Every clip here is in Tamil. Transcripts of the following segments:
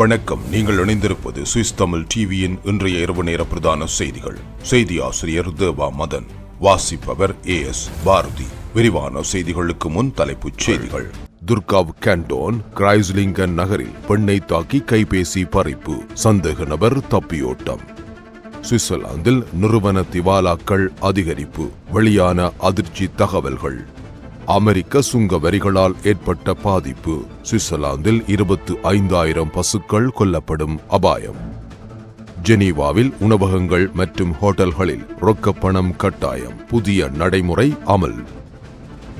வணக்கம். நீங்கள் இணைந்திருப்பது சுவிஸ் தமிழ் டிவியின் இன்றைய இரவு நேர பிரதான செய்திகள். செய்தி ஆசிரியர் தேவா மதன் வாசிப்பவர் ஏ எஸ் பாரதி. விரிவான செய்திகளுக்கு முன் தலைப்புச் செய்திகள். துர்காவ் கேண்டோன் கிரைஸ்லிங்கன் நகரில் பெண்ணை தாக்கி கைபேசி பறிப்பு சந்தேக நபர் தப்பியோட்டம். சுவிட்சர்லாந்தில் நிறுவன திவாலாக்கள் அதிகரிப்பு வெளியான அதிர்ச்சி தகவல்கள். அமெரிக்க சுங்க வரிகளால் ஏற்பட்ட பாதிப்பு. சுவிட்சர்லாந்தில் இருபத்து ஐந்தாயிரம் பசுக்கள் கொல்லப்படும் அபாயம். ஜெனீவாவில் உணவகங்கள் மற்றும் ஹோட்டல்களில் ரொக்கப்பணம் கட்டாயம். புதிய நடைமுறை அமல்.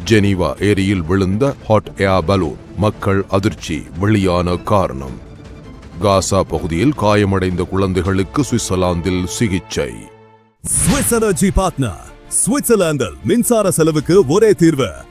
ஜெனீவா ஏரியில் விழுந்த ஹாட் ஏர் பலூன் மக்கள் அதிர்ச்சி வெளியான காரணம். காசா பகுதியில் காயமடைந்த குழந்தைகளுக்கு சுவிட்சர்லாந்தில் சிகிச்சை. சுவிட்சர்லாந்தில் மின்சார செலவுக்கு ஒரே தீர்வு.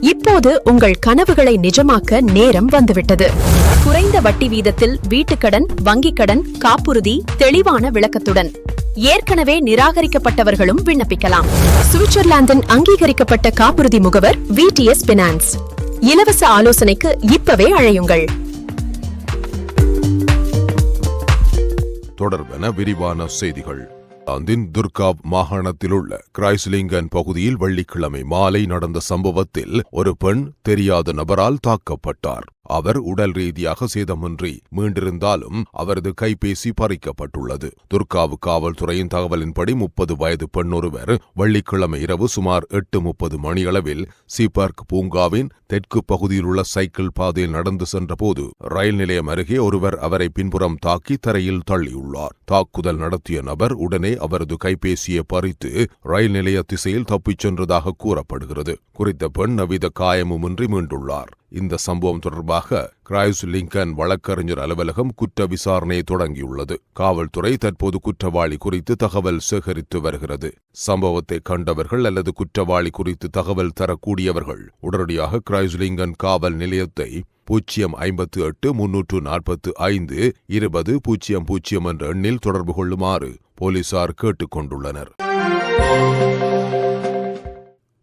இப்போது உங்கள் கனவுகளை நிஜமாக்க நேரம் வந்துவிட்டது. குறைந்த வட்டி வீதத்தில் வீட்டுக்கடன் வங்கிக் கடன் காப்புறுதி தெளிவான விளக்கத்துடன் ஏற்கனவே நிராகரிக்கப்பட்டவர்களும் விண்ணப்பிக்கலாம். சுவிட்சர்லாந்தின் அங்கீகரிக்கப்பட்ட காப்புறுதி முகவர் விடிஎஸ் பினான்ஸ் இலவச ஆலோசனைக்கு இப்பவே அழையுங்கள். தொடர்பென விரிவான செய்திகள். அந்தின் துர்காப் மாகாணத்திலுள்ள கிரைஸ்லிங்கன் பகுதியில் வெள்ளிக்கிழமை மாலை நடந்த சம்பவத்தில் ஒரு பெண் தெரியாத நபரால் தாக்கப்பட்டார். அவர் உடல் ரீதியாக சேதமின்றி மீண்டிருந்தாலும் அவரது கைபேசி பறிக்கப்பட்டுள்ளது. துர்காவு காவல்துறையின் தகவலின்படி முப்பது வயது பெண்ணொருவர் வெள்ளிக்கிழமை இரவு சுமார் எட்டு முப்பது மணியளவில் சீபார்க் பூங்காவின் தெற்கு பகுதியில் உள்ள சைக்கிள் பாதையில் நடந்து சென்றபோது ரயில் நிலையம் அருகே ஒருவர் அவரை பின்புறம் தாக்கி தரையில் தள்ளியுள்ளார். தாக்குதல் நடத்திய நபர் உடனே அவரது கைபேசியை பறித்து ரயில் நிலைய திசையில் தப்பிச் சென்றதாக கூறப்படுகிறது. குறித்த பெண் நவித காயமுமின்றி மீண்டுள்ளார். இந்த சம்பவம் தொடர்பாக கிரைஸ் லிங்கன் வழக்கறிஞர் அலுவலகம் குற்ற விசாரணையை தொடங்கியுள்ளது. காவல்துறை தற்போது குற்றவாளி குறித்து தகவல் சேகரித்து வருகிறது. சம்பவத்தை கண்டவர்கள் அல்லது குற்றவாளி குறித்து தகவல் தரக்கூடியவர்கள் உடனடியாக கிரைஸ்லிங்கன் காவல் நிலையத்தை பூஜ்ஜியம் ஐம்பத்து எட்டு முன்னூற்று நாற்பத்து ஐந்து இருபது பூஜ்ஜியம் பூஜ்ஜியம் என்ற எண்ணில் தொடர்பு கொள்ளுமாறு போலீசார் கேட்டுக் கொண்டுள்ளனர்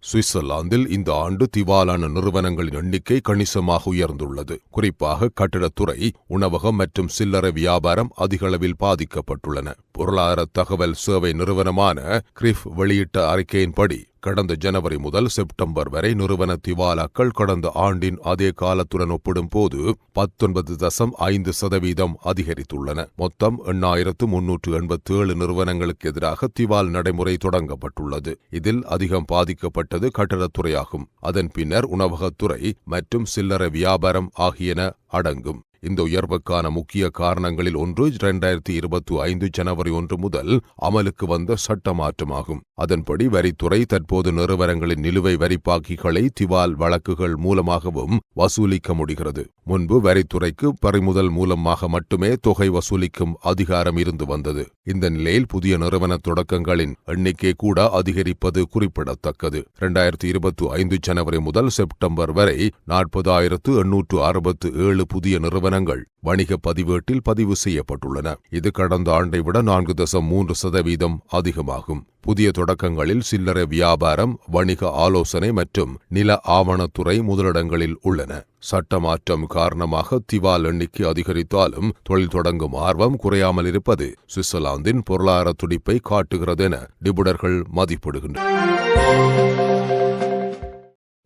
சுவிட்சர்லாந்தில் இந்த ஆண்டு திவாலான நிறுவனங்களின் எண்ணிக்கை கணிசமாக உயர்ந்துள்ளது. குறிப்பாக கட்டிடத்துறை உணவகம் மற்றும் சில்லறை வியாபாரம் அதிகளவில் பாதிக்கப்பட்டுள்ளன. பொருளாதார தகவல் சேவை நிறுவனமான கிரிஃப் வெளியிட்ட அறிக்கையின்படி கடந்த ஜனவரி முதல் செப்டம்பர் வரை நிறுவன திவாலாக்கள் கடந்த ஆண்டின் அதே காலத்துடன் ஒப்பிடும்போது பத்தொன்பது தசம் ஐந்து சதவீதம் அதிகரித்துள்ளன. மொத்தம் எண்ணாயிரத்து முன்னூற்று எண்பத்தி ஏழு நிறுவனங்களுக்கு எதிராக திவால் நடைமுறை தொடங்கப்பட்டுள்ளது. இதில் அதிகம் பாதிக்கப்பட்டது கட்டடத்துறையாகும். அதன் பின்னர் உணவகத்துறை மற்றும் சில்லறை வியாபாரம் ஆகியன அடங்கும். இந்த உயர்வுக்கான முக்கிய காரணங்களில் ஒன்று இரண்டாயிரத்தி இருபத்தி ஐந்து ஜனவரி ஒன்று முதல் அமலுக்கு வந்த சட்ட மாற்றமாகும். அதன்படி வரித்துறை தற்போது நிறுவனங்களின் நிலுவை வரிப்பாக்கிகளை திவால் வழக்குகள் மூலமாகவும் வசூலிக்க முடிகிறது. முன்பு வரித்துறைக்கு பறிமுதல் மூலமாக மட்டுமே தொகை வசூலிக்கும் அதிகாரம் இருந்து வந்தது. இந்த நிலையில் புதிய நிறுவன தொடக்கங்களின் எண்ணிக்கை கூட அதிகரிப்பது குறிப்பிடத்தக்கது. இரண்டாயிரத்தி இருபத்தி ஐந்து ஜனவரி முதல் செப்டம்பர் வரை நாற்பதாயிரத்து எண்ணூற்று அறுபத்து ஏழு புதிய நிறுவன நிறுவனங்கள் வணிக பதிவேட்டில் பதிவு செய்யப்பட்டுள்ளன. இது கடந்த ஆண்டை விட நான்கு தசம் மூன்று சதவீதம் அதிகமாகும். புதிய தொடக்கங்களில் சில்லறை வியாபாரம் வணிக ஆலோசனை மற்றும் நில ஆவணத்துறை முதலிடங்களில் உள்ளன. சட்ட மாற்றம் காரணமாக திவால் எண்ணிக்கை அதிகரித்தாலும் தொழில் தொடங்கும் ஆர்வம் குறையாமல் இருப்பது சுவிட்சர்லாந்தின் பொருளாதார துடிப்பை காட்டுகிறது என நிபுணர்கள் மதிப்பிடுகின்றனர்.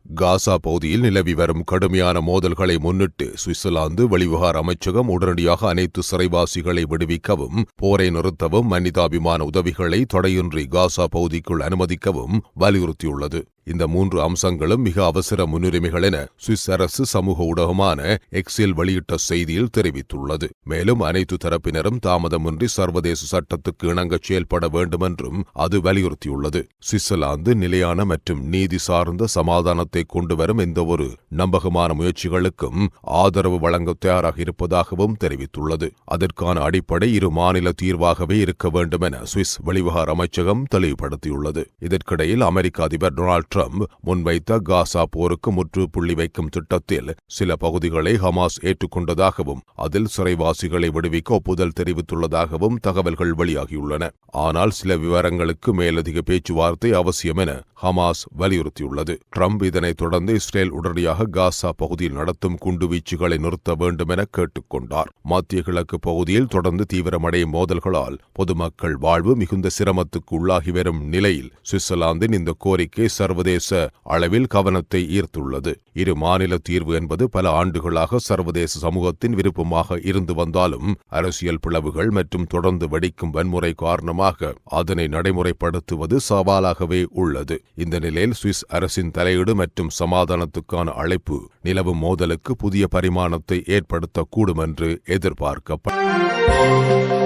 காசா பகுதியில் நிலவி வரும் கடுமையான மோதல்களை முன்னிட்டு சுவிட்சர்லாந்து வெளிவிவகார அமைச்சகம் உடனடியாக அனைத்து சிறைவாசிகளை விடுவிக்கவும் போரை நிறுத்தவும் மனிதாபிமான உதவிகளை தடையின்றி காசா பகுதிக்குள் அனுமதிக்கவும் வலியுறுத்தியுள்ளது. இந்த மூன்று அம்சங்களும் மிக அவசர முன்னுரிமைகள் என சுவிஸ் அரசு சமூக ஊடகமான எக்ஸில் வெளியிட்ட செய்தியில் தெரிவித்துள்ளது. மேலும் அனைத்து தரப்பினரும் தாமதமின்றி சர்வதேச சட்டத்துக்கு இணங்க செயல்பட வேண்டுமென்றும் அது வலியுறுத்தியுள்ளது. சுவிட்சர்லாந்து நிலையான மற்றும் நீதி சார்ந்த சமாதானத்தை கொண்டுவரும் எந்தவொரு நம்பகமான முயற்சிகளுக்கும் ஆதரவு வழங்க தயாராக இருப்பதாகவும் தெரிவித்துள்ளது. அதற்கான அடிப்படை இரு மாநில தீர்வாகவே இருக்க வேண்டும் என சுவிஸ் வெளிவிவகார அமைச்சகம் தெளிவுபடுத்தியுள்ளது. இதற்கிடையில் அமெரிக்க அதிபர் டொனால்ட் ட்ரம்ப் முன்வைத்த காசா போருக்கு முற்றுப்புள்ளி வைக்கும் திட்டத்தில் சில பகுதிகளை ஹமாஸ் ஏற்றுக்கொண்டதாகவும் அதில் சிறைவாசிகளை விடுவிக்க ஒப்புதல் தெரிவித்துள்ளதாகவும் தகவல்கள் வெளியாகியுள்ளன. ஆனால் சில விவரங்களுக்கு மேலதிக பேச்சுவார்த்தை அவசியம் என ஹமாஸ் வலியுறுத்தியுள்ளது. ட்ரம்ப் இதனைத் தொடர்ந்து இஸ்ரேல் உடனடியாக காசா பகுதியில் நடத்தும் குண்டுவீச்சுகளை நிறுத்த வேண்டும் என கேட்டுக்கொண்டார் மத்திய கிழக்கு பகுதியில் தொடர்ந்து தீவிரமடையும் மோதல்களால் பொதுமக்கள் வாழ்வு மிகுந்த சிரமத்துக்கு உள்ளாகி வரும் நிலையில் சுவிட்சர்லாந்தின் இந்த கோரிக்கை சர்வ சர்வதேச அளவில் கவனத்தை ஈர்த்துள்ளது. இரு மாநில தீர்வு என்பது பல ஆண்டுகளாக சர்வதேச சமூகத்தின் விருப்பமாக இருந்து வந்தாலும் அரசியல் பிளவுகள் மற்றும் தொடர்ந்து வெடிக்கும் வன்முறை காரணமாக அதனை நடைமுறைப்படுத்துவது சவாலாகவே உள்ளது. இந்த நிலையில் சுவிஸ் அரசின் தலையீடு மற்றும் சமாதானத்துக்கான அழைப்பு நிலவும் மோதலுக்கு புதிய பரிமாணத்தை ஏற்படுத்தக்கூடும் என்று எதிர்பார்க்கப்பட்டது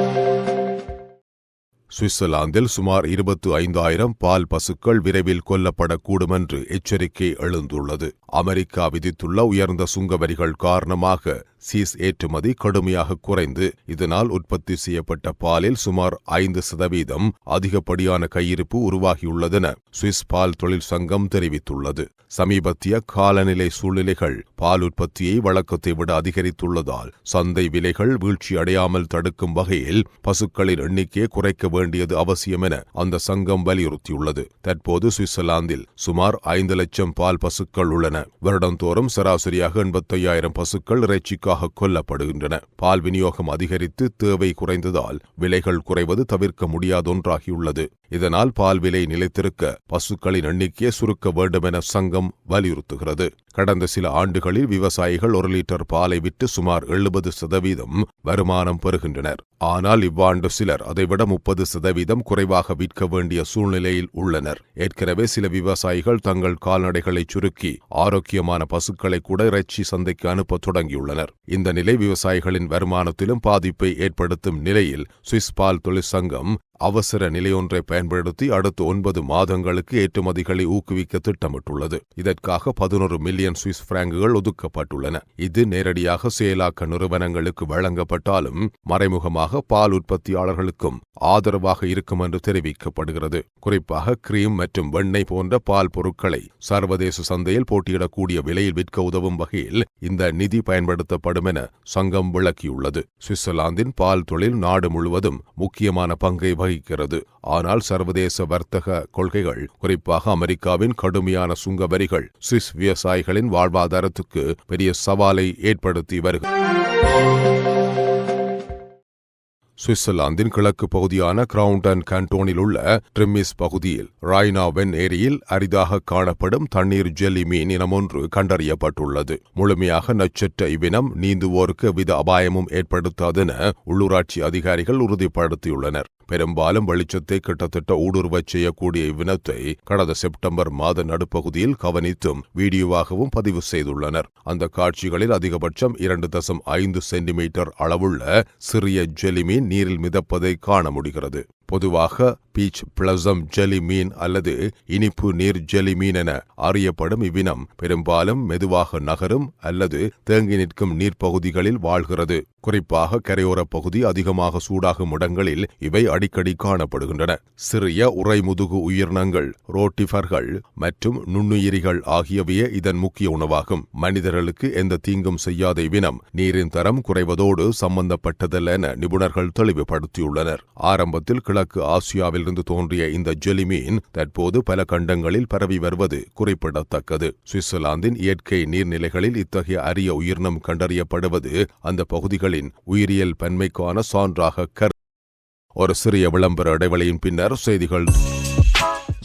சுவிட்சர்லாந்தில் சுமார் இருபத்து ஐந்தாயிரம் பால் பசுக்கள் விரைவில் கொல்லப்படக்கூடும் என்று எச்சரிக்கை எழுந்துள்ளது. அமெரிக்கா விதித்துள்ள உயர்ந்த சுங்க வரிகள் காரணமாக சீஸ் ஏற்றுமதி கடுமையாக குறைந்து இதனால் உற்பத்தி செய்யப்பட்ட பாலில் சுமார் ஐந்து சதவீதம் அதிகப்படியான கையிருப்பு உருவாகியுள்ளதென சுவிஸ் பால் தொழில் சங்கம் தெரிவித்துள்ளது. சமீபத்திய காலநிலை சூழ்நிலைகள் பால் உற்பத்தியை வழக்கத்தை விட அதிகரித்துள்ளதால் சந்தை விலைகள் வீழ்ச்சி அடையாமல் தடுக்கும் வகையில் பசுக்களின் எண்ணிக்கையை குறைக்க வேண்டியது அவசியம் என அந்த சங்கம் வலியுறுத்தியுள்ளது. தற்போது சுவிட்சர்லாந்தில் சுமார் ஐந்து லட்சம் பால் பசுக்கள் உள்ளன. வருடந்தோறும் சராசரியாக எண்பத்தையாயிரம் பசுக்கள் இறைச்சிக்காக கொல்லப்படுகின்றன. பால் விநியோகம் அதிகரித்து தேவை குறைந்ததால் விலைகள் குறைவது தவிர்க்க முடியாதொன்றாகியுள்ளது. இதனால் பால் விலை நிலைத்திருக்க பசுக்களின் எண்ணிக்கையை சுருக்க வேண்டும் என சங்கம் வலியுறுத்துகிறது. கடந்த சில ஆண்டுகளில் விவசாயிகள் ஒரு லிட்டர் பாலை விட்டு சுமார் எழுபது சதவீதம் வருமானம் பெறுகின்றனர். ஆனால் இவ்வாண்டு சிலர் அதைவிட முப்பது சதவீதம் குறைவாக விற்க வேண்டிய சூழ்நிலையில் உள்ளனர். ஏற்கனவே சில விவசாயிகள் தங்கள் கால்நடைகளை சுருக்கி ஆரோக்கியமான பசுக்களை கூட இறைச்சி சந்தைக்கு அனுப்ப தொடங்கியுள்ளனர். இந்த நிலை விவசாயிகளின் வருமானத்திலும் பாதிப்பை ஏற்படுத்தும் நிலையில் சுவிஸ் பால் தொழிற்சங்கம் அவசர நிலையொன்றை பயன்படுத்தி அடுத்த ஒன்பது மாதங்களுக்கு ஏற்றுமதிகளை ஊக்குவிக்க திட்டமிட்டுள்ளது. இதற்காக பதினொரு மில்லியன் சுவிஸ் பிராங்குகள் ஒதுக்கப்பட்டுள்ளன. இது நேரடியாக செயலாக்க நிறுவனங்களுக்கு வழங்கப்பட்டாலும் மறைமுகமாக பால் உற்பத்தியாளர்களுக்கும் ஆதரவாக இருக்கும் என்று தெரிவிக்கப்படுகிறது. குறிப்பாக கிரீம் மற்றும் வெண்ணெய் போன்ற பால் பொருட்களை சர்வதேச சந்தையில் போட்டியிடக்கூடிய விலையில் விற்க உதவும் வகையில் இந்த நிதி பயன்படுத்தப்படும் என சங்கம் விளக்கியுள்ளது. சுவிட்சர்லாந்தின் பால் தொழில் நாடு முழுவதும் முக்கியமான பங்கை வகிக்கிறது. ஆனால் சர்வதேச வர்த்தக கொள்கைகள் குறிப்பாக அமெரிக்காவின் கடுமையான சுங்க வரிகள் சுவிஸ் விவசாயிகளின் வாழ்வாதாரத்துக்கு பெரிய சவாலை ஏற்படுத்தி வருகிறது. சுவிட்சர்லாந்தின் கிழக்கு பகுதியான கிரவுண்டன் கண்டோனில் உள்ள ட்ரிம்மிஸ் பகுதியில் ராய்னாவென் ஏரியில் அரிதாக காணப்படும் தண்ணீர் ஜெல்லி மீன் இனமொன்று கண்டறியப்பட்டுள்ளது. முழுமையாக நச்சற்ற இவ்வினம் நீந்துவோருக்கு எவ்வித அபாயமும் ஏற்படுத்தாதென உள்ளூராட்சி அதிகாரிகள் உறுதிப்படுத்தியுள்ளனர். பெரும்பாலும் வெளிச்சத்தை கிட்டத்தட்ட ஊடுருவச் செய்யக்கூடிய இவ்வினத்தை கடந்த செப்டம்பர் மாத நடுப்பகுதியில் கவனித்தும் வீடியோவாகவும் பதிவு செய்துள்ளனர். அந்த காட்சிகளில் அதிகபட்சம் இரண்டு தசம் ஐந்து சென்டிமீட்டர் அளவுள்ள சிறிய ஜெலிமீன் நீரில் மிதப்பதை காண முடிகிறது. பொதுவாக பீச் பிளசம் ஜெலி மீன் அல்லது இனிப்பு நீர் ஜெலி மீன் என அறியப்படும் இவ்வினம் பெரும்பாலும் மெதுவாக நகரும் அல்லது தேங்கி நிற்கும் நீர்ப்பகுதிகளில் வாழ்கிறது. குறிப்பாக கரையோரப் பகுதி அதிகமாக சூடாகும் இடங்களில் இவை அடிக்கடி காணப்படுகின்றன. சிறிய உறைமுதுகு உயிரினங்கள் ரோட்டிஃபர்கள் மற்றும் நுண்ணுயிரிகள் ஆகியவையே இதன் முக்கிய உணவாகும். மனிதர்களுக்கு எந்த தீங்கும் செய்யாத இவ்வினம் நீரின் தரம் குறைவதோடு சம்பந்தப்பட்டதல்ல என நிபுணர்கள் தெளிவுபடுத்தியுள்ளனர். ஆரம்பத்தில் கிழக்கு ஆசியாவிலிருந்து தோன்றிய இந்த ஜெலிமீன் தற்போது பல கண்டங்களில் பரவி வருவது குறிப்பிடத்தக்கது. சுவிட்சர்லாந்தின் இயற்கை நீர்நிலைகளில் இத்தகைய அரிய உயிரினம் கண்டறியப்படுவது அந்த பகுதிகளின் உயிரியல் பன்மைக்கான சான்றாக கரு ஒரு சிறிய விளம்பர இடைவெளியின் பின்னர் செய்திகள்.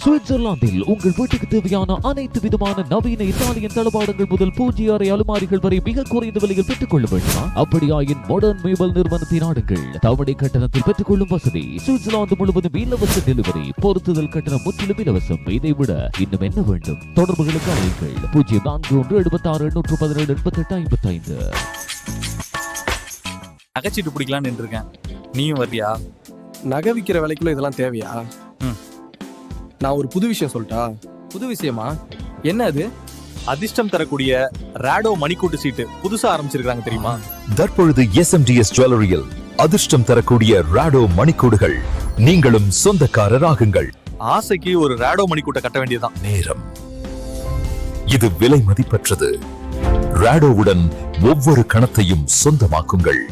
சுவிட்சர்லாந்தில் உங்கள் வீட்டுக்கு தேவையான அனைத்து விதமான நவீன இத்தாலியன் தளபாடங்கள் முதல் பூஜ்ய அறை அலுமாரிகள் வரை மிக குறைந்த விலையில் பெற்றுக் கொள்ள வேண்டுமா? அப்படியாயின் மாடர்ன் மேபல் நிறுவனத்தை நாடுங்கள் தவணை கட்டணத்தில் பெற்றுக்கொள்ளும் வசதி. சுவிட்சர்லாந்து முழுவதும் இலவச டெலிவரி பொருத்துதல் கட்டணம் முற்றிலும் இலவசம். இதை விட இன்னும் என்ன வேண்டும்? தொடர்புகளுக்கு அழைங்கள் பூஜ்ஜியம் நான்கு ஒன்று எழுபத்தி ஆறு எண்ணூற்று பதினேழு எண்பத்தி எட்டு ஐம்பத்தி ஐந்து நகைச்சீட்டு பிடிக்கலான்னு இருக்கேன் நீயும் வர்றியா? நகை விற்கிற விலைக்குள்ள இதெல்லாம் தேவையா. நான் ஒரு புது விஷயம் சொல்லட்டா புது விஷயமா? என்ன அது? அதிர்ஷ்டம் தரக்கூடிய ராடோ மணிக்கூட்டு சீட்டு புதுசா ஆரம்பிச்சிருக்காங்க தெரியுமா? தற்பொழுது எஸ்எம்டிஎஸ் ஜுவல்லரியில் அதிர்ஷ்டம் தரக்கூடிய ராடோ மணிக்கூடுகள். நீங்களும் சொந்தக்காரராகுங்கள். ஆசைக்கு ஒரு ராடோ மணிக்கூட்டை கட்ட வேண்டியதுதான். நேரம். இது விலை மதிப்பற்றது. ராடோவுடன் ஒவ்வொரு கணத்தையும் சொந்தமாக்குங்கள்.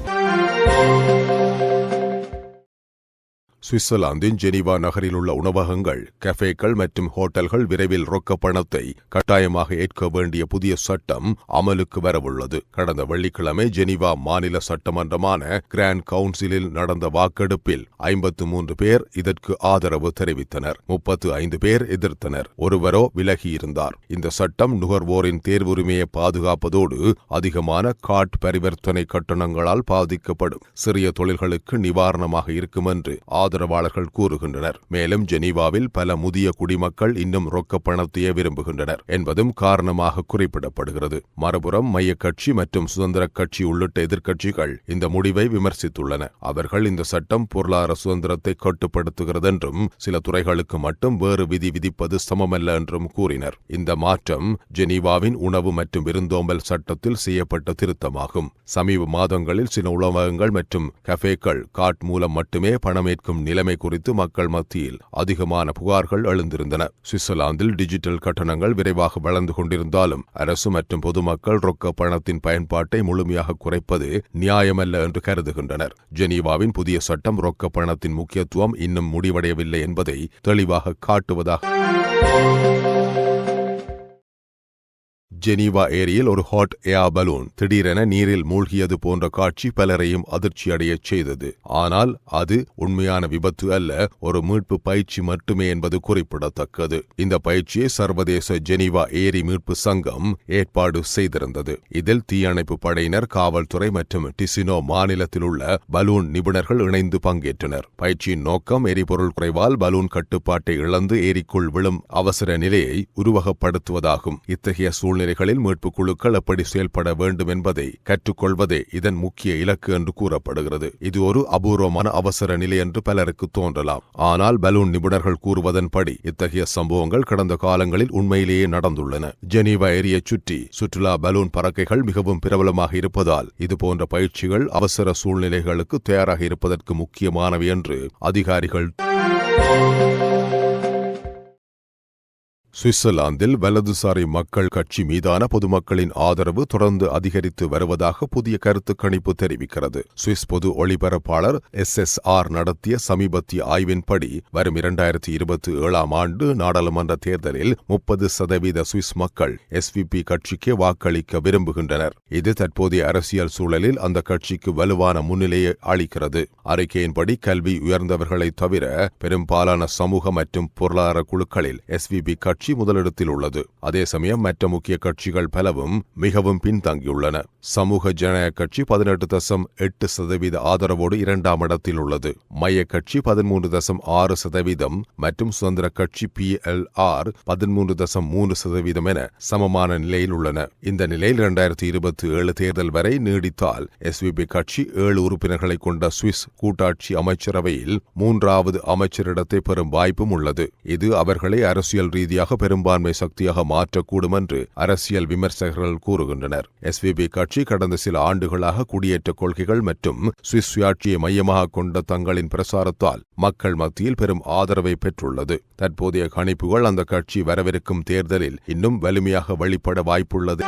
சுவிட்சர்லாந்தின் ஜெனீவா நகரில் உள்ள உணவகங்கள் கஃபேக்கள் மற்றும் ஹோட்டல்கள் விரைவில் ரொக்க பணத்தை கட்டாயமாக ஏற்க வேண்டிய புதிய சட்டம் அமலுக்கு வரவுள்ளது. கடந்த வெள்ளிக்கிழமை ஜெனீவா மாநில சட்டமன்றமான கிராண்ட் கவுன்சிலில் நடந்த வாக்கெடுப்பில் ஐம்பத்து மூன்று பேர் இதற்கு ஆதரவு தெரிவித்தனர். முப்பத்து ஐந்து பேர் எதிர்த்தனர். ஒருவரோ விலகியிருந்தார். இந்த சட்டம் நுகர்வோரின் தேர்வுரிமையை பாதுகாப்பதோடு அதிகமான காட் பரிவர்த்தனை கட்டணங்களால் பாதிக்கப்படும். சிறிய தொழில்களுக்கு நிவாரணமாக இருக்கும் என்று ஆதரவு ஆதரவாளர்கள் கூறுகின்றனர். மேலும் ஜெனீவாவில் பல முதிய குடிமக்கள் இன்னும் ரொக்க பணத்தையே விரும்புகின்றனர் என்பதும் காரணமாக குறிப்பிடப்படுகிறது. மறுபுறம் மைய கட்சி மற்றும் சுதந்திர கட்சி உள்ளிட்ட எதிர்க்கட்சிகள் இந்த முடிவை விமர்சித்துள்ளன. அவர்கள் இந்த சட்டம் பொருளாதார சுதந்திரத்தை கட்டுப்படுத்துகிறது என்றும் சில துறைகளுக்கு மட்டும் வேறு விதி விதிப்பது சமமல்ல என்றும் கூறினர். இந்த மாற்றம் ஜெனீவாவின் உணவு மற்றும் விருந்தோம்பல் சட்டத்தில் செய்யப்பட்ட திருத்தமாகும். சமீப மாதங்களில் சில உணவகங்கள் மற்றும் கஃபேக்கள் காட் மூலம் மட்டுமே பணமேற்கும் நிலைமை குறித்து மக்கள் மத்தியில் அதிகமான புகார்கள் எழுந்திருந்தன. சுவிட்சர்லாந்தில் டிஜிட்டல் கட்டணங்கள் விரைவாக வளர்ந்து கொண்டிருந்தாலும் அரசு மற்றும் பொதுமக்கள் ரொக்க பணத்தின் பயன்பாட்டை முழுமையாக குறைப்பது நியாயமல்ல என்று கருதுகின்றனர். ஜெனீவாவின் புதிய சட்டம் ரொக்க பணத்தின் முக்கியத்துவம் இன்னும் முடிவடையவில்லை என்பதை தெளிவாக காட்டுவதாக ஜெனீவா ஏரியில் ஒரு ஹாட் ஏர் பலூன் திடீரென நீரில் மூழ்கியது போன்ற காட்சி பலரையும் அதிர்ச்சியடையச் செய்தது. ஆனால் அது உண்மையான விபத்து அல்ல ஒரு மீட்பு பயிற்சி மட்டுமே என்பது குறிப்பிடத்தக்கது. இந்த பயிற்சியை சர்வதேச ஜெனீவா ஏரி மீட்பு சங்கம் ஏற்பாடு செய்திருந்தது. இதில் தீயணைப்பு படையினர் காவல்துறை மற்றும் டிசினோ மாநிலத்தில் உள்ள பலூன் நிபுணர்கள் இணைந்து பங்கேற்றனர். பயிற்சியின் நோக்கம் எரிபொருள் குறைவால் பலூன் கட்டுப்பாட்டை இழந்து ஏரிக்குள் விழும் அவசர நிலையை உருவகப்படுத்துவதாகும். இத்தகைய சூழ்நிலை சூழ்நிலைகளில் மீட்புக் குழுக்கள் எப்படி செயல்பட வேண்டும் என்பதை கற்றுக்கொள்வதே இதன் முக்கிய இலக்கு என்று கூறப்படுகிறது. இது ஒரு அபூர்வமான அவசர நிலை என்று பலருக்கு தோன்றலாம். ஆனால் பலூன் நிபுணர்கள் கூறுவதன்படி இத்தகைய சம்பவங்கள் கடந்த காலங்களில் உண்மையிலேயே நடந்துள்ளன. ஜெனீவா ஏரியைச் சுற்றி சுற்றுலா பலூன் பறக்கைகள் மிகவும் பிரபலமாக இருப்பதால் இதுபோன்ற பயிற்சிகள் அவசர சூழ்நிலைகளுக்கு தயாராக இருப்பதற்கு முக்கியமானவை என்று அதிகாரிகள் சுவிட்சர்லாந்தில் வலதுசாரி மக்கள் கட்சி மீதான பொதுமக்களின் ஆதரவு தொடர்ந்து அதிகரித்து வருவதாக புதிய கருத்து கணிப்பு தெரிவிக்கிறது. சுவிஸ் பொது ஒளிபரப்பாளர் எஸ் எஸ் ஆர் நடத்திய சமீபத்திய ஆய்வின்படி வரும் இரண்டாயிரத்தி இருபத்தி ஏழாம் ஆண்டு நாடாளுமன்ற தேர்தலில் முப்பது சதவீத சுவிஸ் மக்கள் எஸ்விபி கட்சிக்கு வாக்களிக்க விரும்புகின்றனர். இது தற்போதைய அரசியல் சூழலில் அந்த கட்சிக்கு வலுவான முன்னிலையை அளிக்கிறது. அறிக்கையின்படி கல்வி உயர்ந்தவர்களை தவிர பெரும்பாலான சமூக மற்றும் பொருளாதார குழுக்களில் எஸ்விபி கட்சி முதலிடத்தில் உள்ளது. அதே சமயம் மற்ற முக்கிய கட்சிகள் பலவும் மிகவும் பின்தங்கியுள்ளன. சமூக ஜனநாயக கட்சி பதினெட்டு தசம் எட்டு சதவீத ஆதரவோடு இரண்டாம் இடத்தில் உள்ளது. மைய கட்சி பதிமூன்று தசம் ஆறு சதவீதம் மற்றும் சுதந்திர கட்சி பி எல் ஆர் பதிமூன்று தசம் மூன்று சதவீதம் என சமமான நிலையில் உள்ளன. இந்த நிலையில் இரண்டாயிரத்தி இருபத்தி ஏழு தேர்தல் வரை நீடித்தால் எஸ்விபி கட்சி ஏழு உறுப்பினர்களை கொண்ட சுவிஸ் கூட்டாட்சி அமைச்சரவையில் மூன்றாவது அமைச்சரிடத்தை பெறும் வாய்ப்பும் உள்ளது. இது அவர்களை அரசியல் ரீதியாக பெரும்பான்மை சக்தியாக மாற்றக்கூடும் என்று அரசியல் விமர்சகர்கள் கூறுகின்றனர். எஸ்விபி கட்சி கடந்த சில ஆண்டுகளாக குடியேற்ற கொள்கைகள் மற்றும் சுவிஸ் சுயாட்சியை மையமாக கொண்ட தங்களின் பிரசாரத்தால் மக்கள் மத்தியில் பெரும் ஆதரவை பெற்றுள்ளது. தற்போதைய கணிப்புகள் அந்த கட்சி வரவிருக்கும் தேர்தலில் இன்னும் வலிமையாக வெளிப்பட வாய்ப்புள்ளது.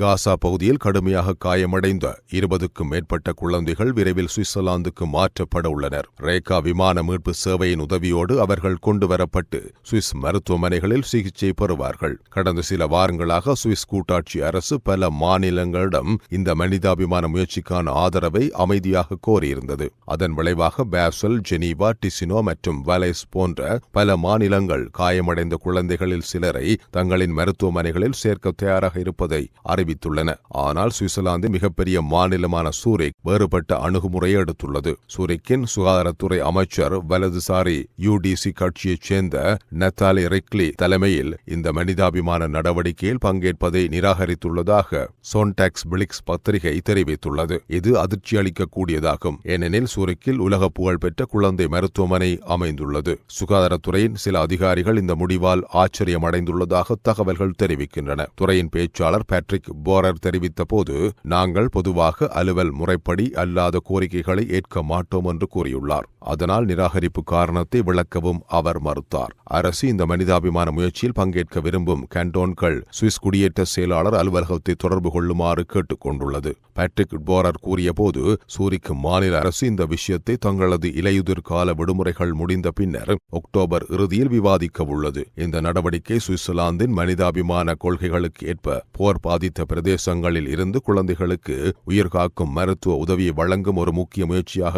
காசா பகுதியில் கடுமையாக காயமடைந்த இருபதுக்கும் மேற்பட்ட குழந்தைகள் விரைவில் சுவிட்சர்லாந்துக்கு மாற்றப்பட உள்ளனர். ரேகா விமான மீட்பு சேவையின் உதவியோடு அவர்கள் கொண்டுவரப்பட்டு சுவிஸ் மருத்துவமனைகளில் சிகிச்சை பெறுவார்கள். கடந்த சில வாரங்களாக சுவிஸ் கூட்டாட்சி அரசு பல மாநிலங்களிடம் இந்த மனிதாபிமான முயற்சிக்கான ஆதரவை அமைதியாக கோரியிருந்தது. அதன் விளைவாக பேசல் ஜெனீவா டிசினோ மற்றும் வலைஸ் போன்ற பல மாநிலங்கள் காயமடைந்த குழந்தைகளில் சிலரை தங்களின் மருத்துவமனைகளில் சேர்க்க தயாராக இருப்பதை அறிவித்துள்ளன ஆனால் சுவிட்சர்லாந்து மிகப்பெரிய மாநிலமான சூரிக் வேறுபட்ட அணுகுமுறையை எடுத்துள்ளது. சூரிக்கின் சுகாதாரத்துறை அமைச்சர் வலதுசாரி யுடிசி கட்சியைச் சேர்ந்த நத்தாலி ரிக்லி தலைமையில் இந்த மனிதாபிமான நடவடிக்கையில் பங்கேற்பதை நிராகரித்துள்ளதாக சோன்டாக்ஸ் பிளிக்ஸ் பத்திரிகை தெரிவித்துள்ளது. இது அதிர்ச்சி அளிக்கக்கூடியதாகும் ஏனெனில் சூரிக்கில் உலக புகழ்பெற்ற குழந்தை மருத்துவமனை அமைந்துள்ளது. சுகாதாரத்துறையின் சில அதிகாரிகள் இந்த முடிவால் ஆச்சரியமடைந்துள்ளதாக தகவல்கள் தெரிவிக்கின்றன. துறையின் பேச்சாளர் பேட்ரிக் போரர் தெரிவித்தபோது நாங்கள் பொதுவாக அலுவல் முறைப்படி அல்லாத கோரிக்கைகளை ஏற்க மாட்டோம் என்று கூறியுள்ளார். அதனால் நிராகரிப்பு காரணத்தை விளக்கவும் அவர் மறுத்தார். அரசு இந்த மனிதாபிமான முயற்சியில் பங்கேற்க விரும்பும் கேண்டோன்கள் சுவிஸ் குடியேற்ற செயலாளர் அலுவலகத்தை தொடர்பு கொள்ளுமாறு கேட்டுக் கொண்டுள்ளது. பேட்ரிக் போரர் கூறியபோது சூரிக்கு மாநில அரசு இந்த விஷயத்தை தங்களது இலையுதிர் கால விடுமுறைகள் முடிந்த பின்னர் அக்டோபர் இறுதியில் விவாதிக்க உள்ளது. இந்த நடவடிக்கை சுவிட்சர்லாந்தின் மனிதாபிமான கொள்கைகளுக்கு ஏற்ப போர் பாதித்த பிரதேசங்களில் இருந்து குழந்தைகளுக்கு உயிர்காக்கும் மருத்துவ உதவியை வழங்கும் ஒரு முக்கிய முயற்சியாக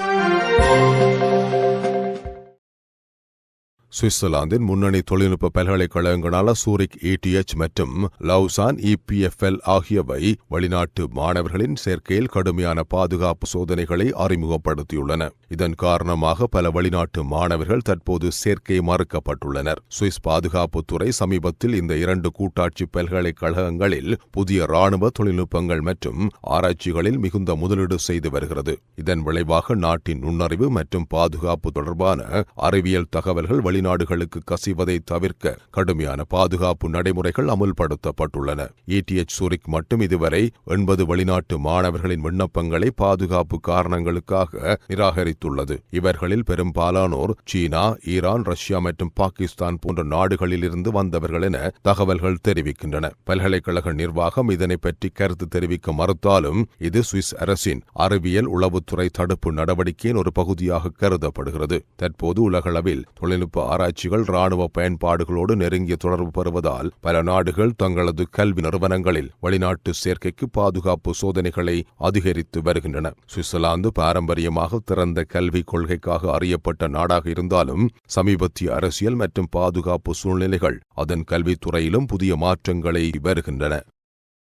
சுவிட்சர்லாந்தின் முன்னணி தொழில்நுட்ப பல்கலைக்கழகங்களான சூரிக் இடிஎச் மற்றும் லவுசான் இபிஎஃப்எல் ஆகியவை வெளிநாட்டு மாணவர்களின் சேர்க்கையில் கடுமையான பாதுகாப்பு சோதனைகளை அறிமுகப்படுத்தியுள்ளன. இதன் காரணமாக பல வெளிநாட்டு மாணவர்கள் தற்போது சேர்க்கை மறுக்கப்பட்டுள்ளனர். சுவிஸ் பாதுகாப்புத்துறை சமீபத்தில் இந்த இரண்டு கூட்டாட்சி பல்கலைக்கழகங்களில் புதிய ராணுவ தொழில்நுட்பங்கள் மற்றும் ஆராய்ச்சிகளில் மிகுந்த முதலீடு செய்து வருகிறது. இதன் விளைவாக நாட்டின் நுண்ணறிவு மற்றும் பாதுகாப்பு தொடர்பான அறிவியல் தகவல்கள் வெளிநாடுகளுக்கு கசிவதை தவிர்க்க கடுமையான பாதுகாப்பு நடைமுறைகள் அமுல்படுத்தப்பட்டுள்ளன. இடிஎச் சூரிக் மட்டும் இதுவரை எண்பது வெளிநாட்டு மாணவர்களின் விண்ணப்பங்களை பாதுகாப்பு காரணங்களுக்காக நிராகரித்துள்ளது. இவர்களில் பெரும்பாலானோர் சீனா ஈரான் ரஷ்யா மற்றும் பாகிஸ்தான் போன்ற நாடுகளிலிருந்து வந்தவர்கள் என தகவல்கள் தெரிவிக்கின்றன. பல்கலைக்கழக நிர்வாகம் இதனை பற்றி கருத்து தெரிவிக்க மறுத்தாலும் இது சுவிஸ் அரசின் அறிவியல் உளவுத்துறை தடுப்பு நடவடிக்கையின் ஒரு பகுதியாக கருதப்படுகிறது. தற்போது உலகளவில் தொழில்நுட்ப ஆராய்ச்சிகள் ராணுவ பயன்பாடுகளோடு நெருங்கிய தொடர்பு பெறுவதால் பல நாடுகள் தங்களது கல்வி நிறுவனங்களில் வெளிநாட்டு சேர்க்கைக்கு பாதுகாப்பு சோதனைகளை அதிகரித்து வருகின்றன. சுவிட்சர்லாந்து பாரம்பரியமாக திறந்த கல்வி கொள்கைக்காக அறியப்பட்ட நாடாக இருந்தாலும் சமீபத்திய அரசியல் மற்றும் பாதுகாப்பு சூழ்நிலைகள் அதன் கல்வித்துறையிலும் புதிய மாற்றங்களை வருகின்றன.